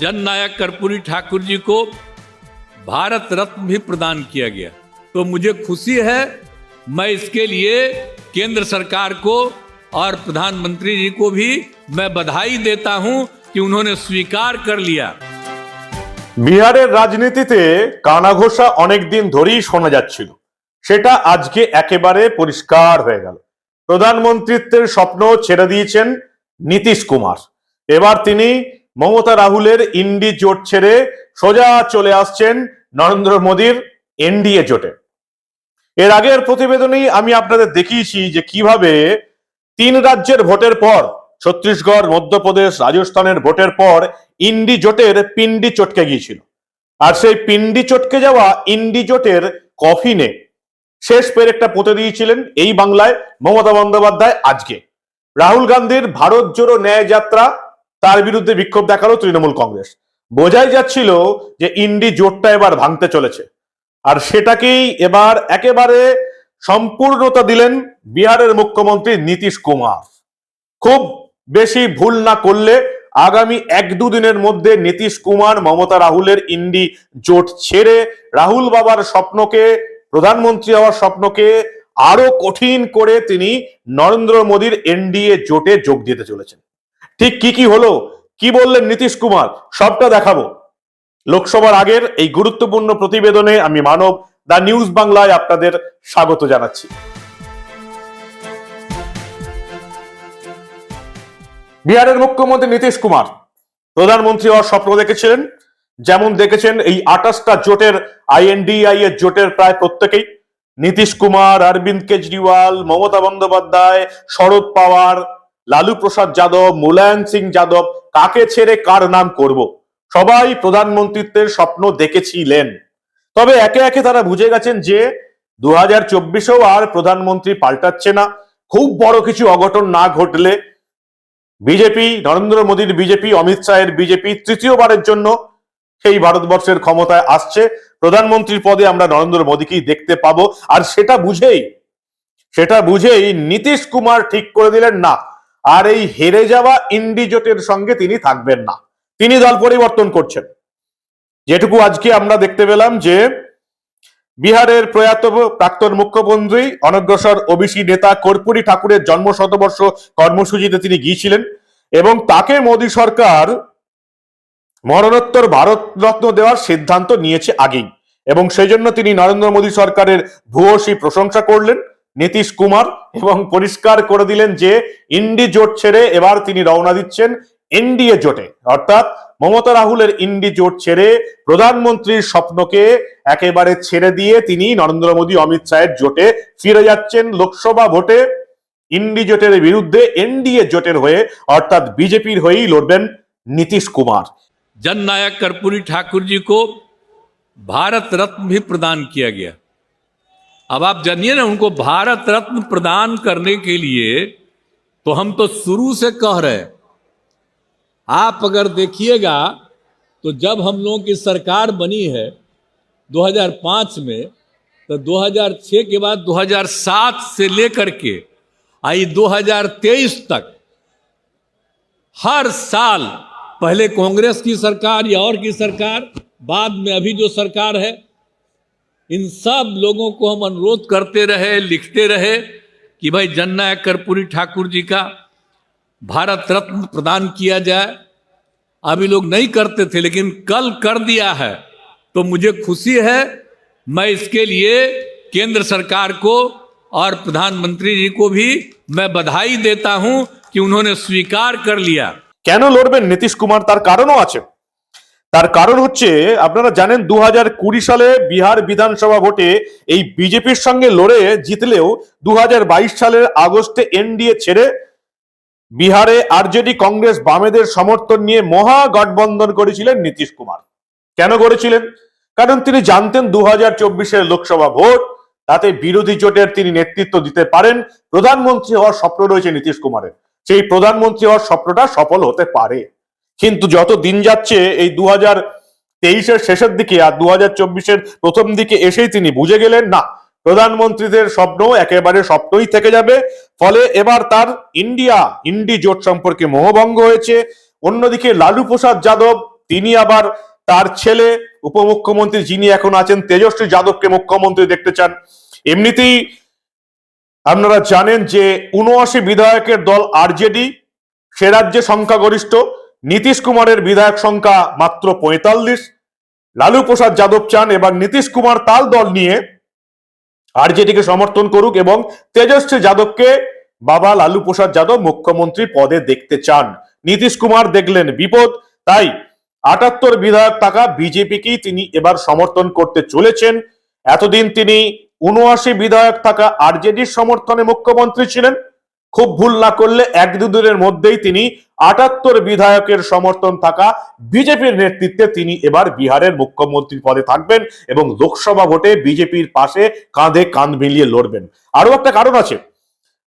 जननायक कर्पूरी ठाकुर जी को भारत रत्न भी प्रदान किया गया तो मुझे खुशी है मैं इसके लिए केंद्र सरकार को और प्रधानमंत्री जी को भी मैं बधाई देता हूं कि उन्होंने स्वीकार कर लिया বিহারের রাজনীতিতে কানাঘোষা অনেকদিন ধরেই শোনা যাচ্ছিল সেটা আজকে একেবারে পরিষ্কার হয়ে গেল প্রধানমন্ত্রিত্বের স্বপ্ন ছেড়ে দিয়েছেন নীতিশ কুমার এবার তিনি মমতা রাহুলের ইন্ডি জোট ছেড়ে সোজা চলে আসছেন নরেন্দ্র মোদীর এনডিএ জোটে। এর আগের প্রতিবেদনেই আমি আপনাদের দেখিয়েছি যে কীভাবে তিন রাজ্যের ভোটের পর, ছত্তিশগড়, মধ্যপ্রদেশ, রাজস্থানের ভোটের পর ইন্ডি জোটের পিন্ডি চটকে গিয়েছিল। আর সেই পিন্ডি চটকে যাওয়া ইন্ডি জোটের কফিনে শেষ পেরেকটা পুঁতে দিয়েছিলেন এই বাংলায় মমতা বন্দ্যোপাধ্যায় আজকে। রাহুল গান্ধীর ভারত জোড়ো ন্যায় যাত্রা তার বিরুদ্ধে বিক্ষোভ দেখাল তৃণমূল কংগ্রেস। বোঝাই যাচ্ছিল যে ইন্ডি জোটটা এবার ভাঙতে চলেছে। আর সেটাকেই এবার একেবারে সম্পূর্ণতা দিলেন বিহারের মুখ্যমন্ত্রী নীতিশ কুমার। খুব বেশি ভুল না করলে আগামী এক দুদিনের মধ্যে নীতিশ কুমার, মমতা রাহুলের ইন্ডি জোট ছেড়ে রাহুল বাবার স্বপ্নকে, প্রধানমন্ত্রী হওয়ার স্বপ্নকে আরও কঠিন করে তিনি নরেন্দ্র মোদীর এনডিএ জোটে যোগ দিতে চলেছেন। ঠিক কি কি হলো? কি বললেন নীতিশ কুমার? সবটা দেখাবো। লোকসভার আগের এই গুরুত্বপূর্ণ প্রতিবেদনে আমি মানব, দা নিউজ বাংলায় আপনাদের স্বাগত জানাচ্ছি। বিহারের মুখ্যমন্ত্রী নীতিশ কুমার প্রধানমন্ত্রী হওয়ার স্বপ্ন দেখেছিলেন। যেমন দেখেছেন এই আঠাশটা জোটের, আইএনডিআই এর জোটের প্রায় প্রত্যেকেই। নীতিশ কুমার, অরবিন্দ কেজরিওয়াল, মমতা বন্দ্যোপাধ্যায়, শরদ পাওয়ার লালু প্রসাদ যাদব, মুলায়ম সিং যাদব, কাকে ছেড়ে কার নাম করব? সবাই প্রধানমন্ত্রিত্বের স্বপ্ন দেখেছিলেন। তবে একে একে তারা বুঝে গেছেন যে দু হাজার চব্বিশেও আর প্রধানমন্ত্রী পাল্টাচ্ছে না। খুব বড় কিছু অঘটন না ঘটলে বিজেপি, নরেন্দ্র মোদীর বিজেপি, অমিত শাহের বিজেপি তৃতীয়বারের জন্য সেই ভারতবর্ষের ক্ষমতায় আসছে। প্রধানমন্ত্রীর পদে আমরা নরেন্দ্র মোদীকেই দেখতে পাবো। আর সেটা বুঝেই সেটা বুঝেই নীতিশ কুমার ঠিক করে দিলেন না। আর এই হেরে যাওয়া ইন্ডিজোটের সঙ্গে তিনি থাকবেন না। তিনি দল পরিবর্তন করছেন। যেটুকু আজকে আমরা দেখতে পেলাম যে বিহারের প্রয়াত প্রাক্তন মুখ্যমন্ত্রী, অনগ্রসর ওবিসি নেতা কর্পূরী ঠাকুরের জন্ম শতবর্ষ কর্মসূচিতে তিনি গিয়েছিলেন এবং তাকে মোদী সরকার মরণোত্তর ভারত রত্ন দেওয়ার সিদ্ধান্ত নিয়েছে আগেই এবং সেই জন্য তিনি নরেন্দ্র মোদী সরকারের ভূয়সী প্রশংসা করলেন। নীতিশ কুমার এবং পরিষ্কার করে দিলেন যে ইন্ডি জোট ছেড়ে এবার তিনি রওনা দিচ্ছেন এনডিএ জোটে অর্থাৎ মমতা রাহুলের ইন্ডি জোট ছেড়ে প্রধানমন্ত্রীর স্বপ্নকে একেবারে ছেড়ে দিয়ে তিনি নরেন্দ্র মোদী অমিত শাহের জোটে ফিরে যাচ্ছেন লোকসভা ভোটে ইন্ডি জোটের বিরুদ্ধে এনডিএ জোটের হয়ে অর্থাৎ বিজেপির হয়েই লড়বেন নীতিশ কুমার जननायक कर्पूरी ठाकुर जी को भारत रत्न भी प्रदान किया गया अब आप जानिए ना, उनको भारत रत्न प्रदान करने के लिए तो हम तो शुरू से कह रहे हैं। आप अगर देखिएगा तो जब हम लोगों की सरकार बनी है 2005 में तो 2006 के बाद 2007 से लेकर के आई 2023 तक, हर साल पहले कांग्रेस की सरकार या और की सरकार, बाद में अभी जो सरकार है इन सब लोगों को हम अनुरोध करते रहे लिखते रहे कि भाई जननायक कर्पूरी ठाकुर जी का भारत रत्न प्रदान किया जाए अभी लोग नहीं करते थे लेकिन कल कर दिया है तो मुझे खुशी है मैं इसके लिए केंद्र सरकार को और प्रधानमंत्री जी को भी मैं बधाई देता हूं कि उन्होंने स्वीकार कर लिया কেন লড়বেন নীতিশ কুমার তার কারণও আছে তার কারণ হচ্ছে, আপনারা জানেন দু সালে বিহার বিধানসভা ভোটে এই বিজেপির সঙ্গে লড়ে জিতলেও দু হাজার বাইশ সালের আগস্টে এনডিএ ছেড়ে বিহারে আরজেডি কংগ্রেস বামেদের সমর্থন নিয়ে মহা গঠবন্ধন করেছিলেন নীতিশ কুমার। কেন করেছিলেন? কারণ তিনি জানতেন দু হাজার চব্বিশের লোকসভা ভোট, তাতে বিরোধী জোটের তিনি নেতৃত্ব দিতে পারেন, প্রধানমন্ত্রী হওয়ার স্বপ্ন রয়েছে নীতিশ কুমারের। সেই প্রধানমন্ত্রী হওয়ার স্বপ্নটা সফল হতে পারে। কিন্তু যত দিন যাচ্ছে, এই দু হাজার তেইশের শেষের দিকে আর দু হাজার চব্বিশের প্রথম দিকে এসেই তিনি বুঝে গেলেন, না, প্রধানমন্ত্রীদের স্বপ্ন একেবারে স্বপ্নই থেকে যাবে। ফলে এবার তার ইন্ডিয়া, ইন্ডি জোট সম্পর্কে মোহভঙ্গ হয়েছে। অন্যদিকে লালু প্রসাদ যাদব, তিনি আবার তার ছেলে, উপমুখ্যমন্ত্রী যিনি এখন আছেন, তেজস্বী যাদবকে মুখ্যমন্ত্রী দেখতে চান। এমনিতেই আপনারা জানেন যে উনআশি বিধায়কের দল আরজেডি, সে রাজ্যে সংখ্যাগরিষ্ঠ। নীতিশ কুমারের বিধায়ক সংখ্যা মাত্র পঁয়তাল্লিশ। লালু প্রসাদ যাদব চান এবার নীতিশ কুমার তাল দল নিয়ে আরজেডিকে সমর্থন করুক এবং তেজস্বী যাদবকে বাবা লালু প্রসাদ যাদব মুখ্যমন্ত্রী পদে দেখতে চান। নীতিশ কুমার দেখলেন বিপদ, তাই আটাত্তর বিধায়ক টাকা বিজেপিকেই তিনি এবার সমর্থন করতে চলেছেন। এতদিন তিনি উনআশি বিধায়ক থাকা আরজেডির সমর্থনে মুখ্যমন্ত্রী ছিলেন। খুব ভুল না করলে এক দুদিনের মধ্যেই তিনি আটাত্তর বিধায়কের সমর্থন থাকা বিজেপির নেতৃত্বে তিনি এবার বিহারের মুখ্যমন্ত্রী পদে থাকবেন এবং লোকসভা ভোটে বিজেপির পাশে কাঁধে কাঁধ মিলিয়ে লড়বেন। আরও একটা কারণ আছে।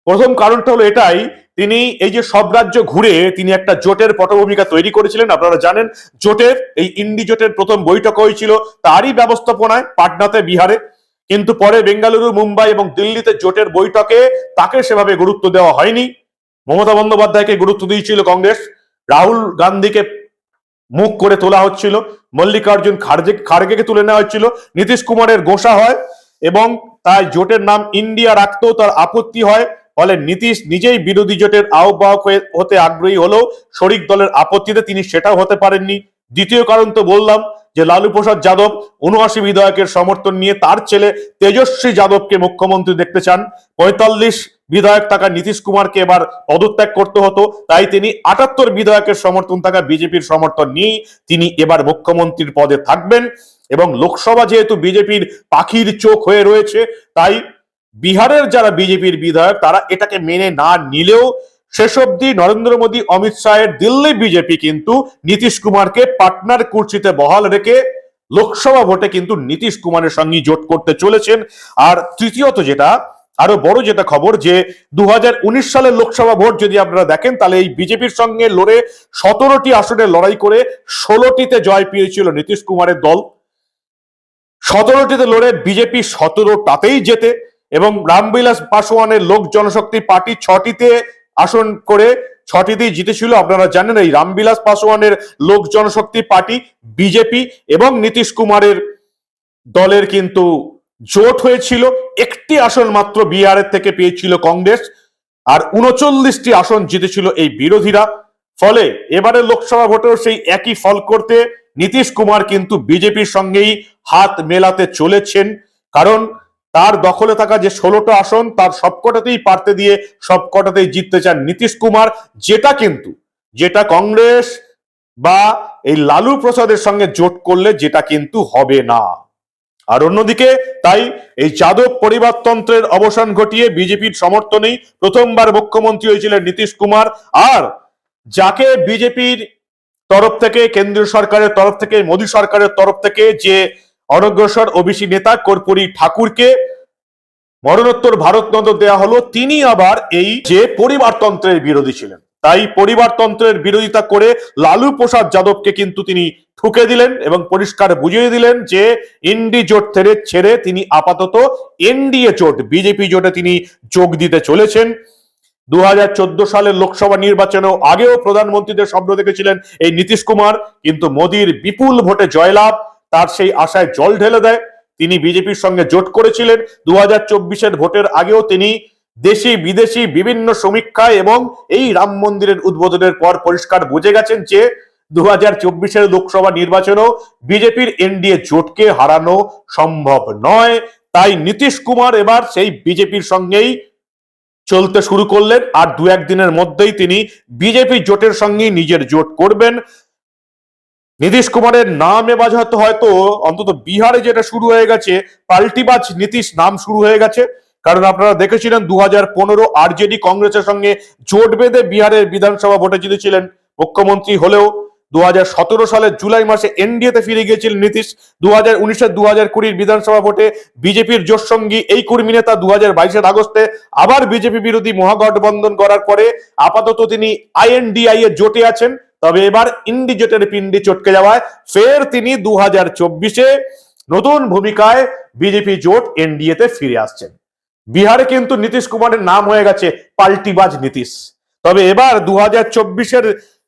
প্রথম কারণটা হলো এটাই, তিনি এই যে সব রাজ্য ঘুরে তিনি একটা জোটের পটভূমিকা তৈরি করেছিলেন, আপনারা জানেন, জোটের, এই ইন্ডি জোটের প্রথম বৈঠক হয়েছিল তারই ব্যবস্থাপনায় পাটনাতে বিহারে। কিন্তু পরে বেঙ্গালুরু, মুম্বাই এবং দিল্লিতে জোটের বৈঠকে তাকে সেভাবে গুরুত্ব দেওয়া হয়নি। মমতা বন্দ্যোপাধ্যায়কে গুরুত্ব দিয়েছিল কংগ্রেস। রাহুল গান্ধীকে মুখ করে তোলা হচ্ছিল। মল্লিকার্জুন খার্গে খার্গেকে তুলে নেওয়া হচ্ছিল। নীতিশ কুমারের গোসা হয় এবং তাই জোটের নাম ইন্ডিয়া রাখতেও তার আপত্তি হয়। ফলে নীতিশ নিজেই বিরোধী জোটের আহ্বায়ক হতে আগ্রহী হলেও শরিক দলের আপত্তিতে তিনি সেটাও হতে পারেননি। দ্বিতীয় কারণ তো বললাম যে লালু প্রসাদ যাদব উনআশি বিধায়কের সমর্থন নিয়ে তার ছেলে তেজস্বী যাদবকে মুখ্যমন্ত্রী দেখতে চান। পঁয়তাল্লিশ বিধায়ক থাকা নীতিশ কুমারকে এবার পদত্যাগ করতে হতো, তাই তিনি আটাত্তর বিধায়কের সমর্থন থাকা বিজেপির সমর্থন নিয়েই তিনি এবার মুখ্যমন্ত্রীর পদে থাকবেন এবং লোকসভা যেহেতু বিজেপির পাখির চোখ হয়ে রয়েছে, তাই বিহারের যারা বিজেপির বিধায়ক তারা এটাকে মেনে না নিলেও শেষ অব্দি নরেন্দ্র মোদী, অমিত শাহের দিল্লি বিজেপি কিন্তু নীতিশ কুমারকে পাটনার কুর্সিতে বহাল রেখে লোকসভা ভোটে কিন্তু নীতিশ কুমারের সঙ্গে জোট করতে চলেছেন। আর তৃতীয়ত যেটা, আরও বড় যেটা খবর যে দুহাজার উনিশ সালের লোকসভা ভোট যদি আপনারা দেখেন, তাহলে এই বিজেপির সঙ্গে লড়ে সতেরোটি আসনে লড়াই করে ষোলোটিতে জয় পেয়েছিল নীতিশ কুমারের দল। সতেরোটিতে লড়ে বিজেপি সতেরোটাতেই জেতে এবং রামবিলাস পাসওয়ানের লোক জনশক্তি পার্টি ছটিতে আসন করে ছটিতেই জিতেছিল, আপনারা জানেন এই রামবিলাস পাসওয়ানের লোক জনশক্তি পার্টি, বিজেপি এবং নীতিশ কুমারের দলের কিন্তু জোট হয়েছিল। একটি আসন মাত্র বিহারের থেকে পেয়েছিল কংগ্রেস, আর উনচল্লিশটি আসন জিতেছিল এই বিরোধীরা। ফলে এবারে লোকসভা ভোটেও সেই একই ফল করতে নীতিশ কুমার কিন্তু বিজেপির সঙ্গেই হাত মেলাতে চলেছেন। কারণ তার দখলে থাকা যে ষোলোটা আসন, তার সবকটাতেই পারতে দিয়ে সবকটাতেই জিততে চান নীতিশ কুমার। যেটা কিন্তু, যেটা কংগ্রেস বা এই লালু প্রসাদের সঙ্গে জোট করলে যেটা কিন্তু হবে না। আর অন্যদিকে, তাই এই যাদব পরিবারতন্ত্রের অবসান ঘটিয়ে বিজেপির সমর্থনেই প্রথমবার মুখ্যমন্ত্রী হয়েছিলেন নীতিশ কুমার। আর যাকে বিজেপির তরফ থেকে, কেন্দ্রীয় সরকারের তরফ থেকে, মোদী সরকারের তরফ থেকে যে অনগ্রসর ওবিসি নেতা কর্পূরী ঠাকুরকে মরণোত্তর ভারতনন্দ দেয়া হলো। তিনি আবার এই যে পরিবারতন্ত্রের বিরোধী ছিলেন, তাই পরিবারতন্ত্রের বিরোধিতা করে লালু প্রসাদ যাদবকে কিন্তু তিনি ঠুকে দিলেন এবং পরিষ্কার বুঝিয়ে দিলেন যে ইন্ডি জোট ছেড়ে ছেড়ে তিনি আপাতত এনডিএ জোট, বিজেপি জোটে তিনি যোগ দিতে চলেছেন। দু হাজার চোদ্দ সালের লোকসভা নির্বাচনেও আগেও প্রধানমন্ত্রীদের স্বপ্ন দেখেছিলেন এই নীতিশ কুমার, কিন্তু মোদীর বিপুল ভোটে জয়লাভ। তার সেই আশায় জল ঢেলে দেয়। তিনি বিজেপির সঙ্গে জোট করেছিলেন। দু হাজার ভোটের আগেও তিনি দেশি, বিদেশি, বিভিন্ন সমীক্ষায় এবং এই রাম মন্দিরের উদ্বোধনের পর পরিষ্কার বুঝে গেছেন যে দু হাজার লোকসভা নির্বাচনেও বিজেপির এনডিএ জোটকে হারানো সম্ভব নয়। তাই নীতিশ কুমার এবার সেই বিজেপির সঙ্গেই চলতে শুরু করলেন। আর দু একদিনের মধ্যেই তিনি বিজেপি জোটের সঙ্গেই নিজের জোট করবেন। নীতিশ কুমারের নাম এবার হয়তো হয়তো অন্তত বিহারে যেটা শুরু হয়ে গেছে, পাল্টিবাজ নীতিশ নাম শুরু হয়ে গেছে। কারণ আপনারা দেখেছিলেন দু হাজার পনেরো আরজেডি কংগ্রেসের সঙ্গে জোট বেঁধে বিহারের বিধানসভা ভোটে জিতেছিলেন। মুখ্যমন্ত্রী হলেও দু সালের জুলাই মাসে এনডিএতে ফিরে গিয়েছিলেন নীতিশ। দু হাজার উনিশের দু হাজার কুড়ির বিধানসভা ভোটে বিজেপির জোট সঙ্গী এই কর্মী নেতা দু হাজার বাইশের আগস্টে আবার বিজেপি বিরোধী মহাগঠবন্ধন করার পরে আপাতত তিনি আইএনডিআই এর জোটে আছেন। তবে এবার ইন্ডি জোটের পিন্ডি চটকে যাওয়ায় ফের তিনি দু হাজার চব্বিশে নতুন ভূমিকায় বিজেপি জোট এনডিএতে ফিরে আসছেন। বিহারে কিন্তু নীতিশ কুমারের নাম হয়ে গেছে পাল্টিবাজ নীতিশ। তবে এবার দু হাজার চব্বিশের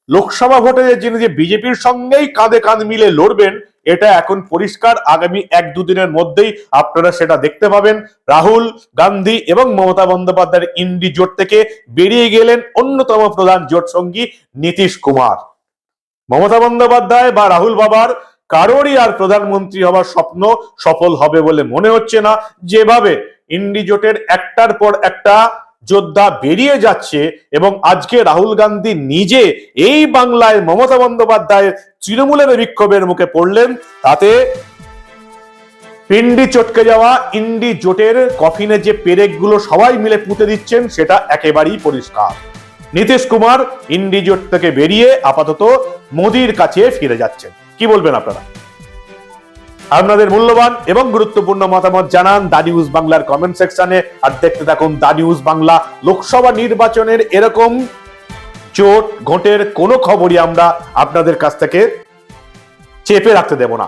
লোকসভা ভোটে যিনি যে বিজেপির সঙ্গেই কাঁধে কাঁধ মিলে লড়বেন, এটা এখন পরিষ্কার আগামী এক দুদিনের মধ্যেই আপনারা সেটা দেখতে পাবেন। রাহুল গান্ধী এবং মমতা বন্দ্যোপাধ্যায়ের ইন্ডি জোট থেকে বেরিয়ে গেলেন অন্যতম প্রধান জোট সঙ্গী নীতিশ কুমার। মমতা বন্দ্যোপাধ্যায় বা রাহুল বাবার কারোরই আর প্রধানমন্ত্রী হওয়ার স্বপ্ন সফল হবে বলে মনে হচ্ছে না। যেভাবে ইন্ডি জোটের একটার পর একটা যোদ্ধা বেরিয়ে যাচ্ছে এবং আজকে রাহুল গান্ধী নিজে এই বাংলায় মমতা বন্দ্যোপাধ্যায়ের তৃণমূলের বিক্ষোভের মুখে পড়লেন। তাতে পিন্ডি চটকে যাওয়া, ইন্ডি জোটের কফিনে যে পেরেকগুলো সবাই মিলে পুঁতে দিচ্ছেন, সেটা একেবারেই পরিষ্কার। নীতিশ কুমার ইন্ডি জোট থেকে বেরিয়ে আপাতত মোদির কাছে ফিরে যাচ্ছেন। কি বলবেন আপনারা? আপনাদের মূল্যবান এবং গুরুত্বপূর্ণ মতামত জানান দা নিউজ বাংলার কমেন্ট সেকশনে আর দেখতে থাকুন দা নিউজ বাংলা লোকসভা নির্বাচনের এরকম চোট, ঘোটের কোনো খবরই আমরা আপনাদের কাছ থেকে চেপে রাখতে দেব না।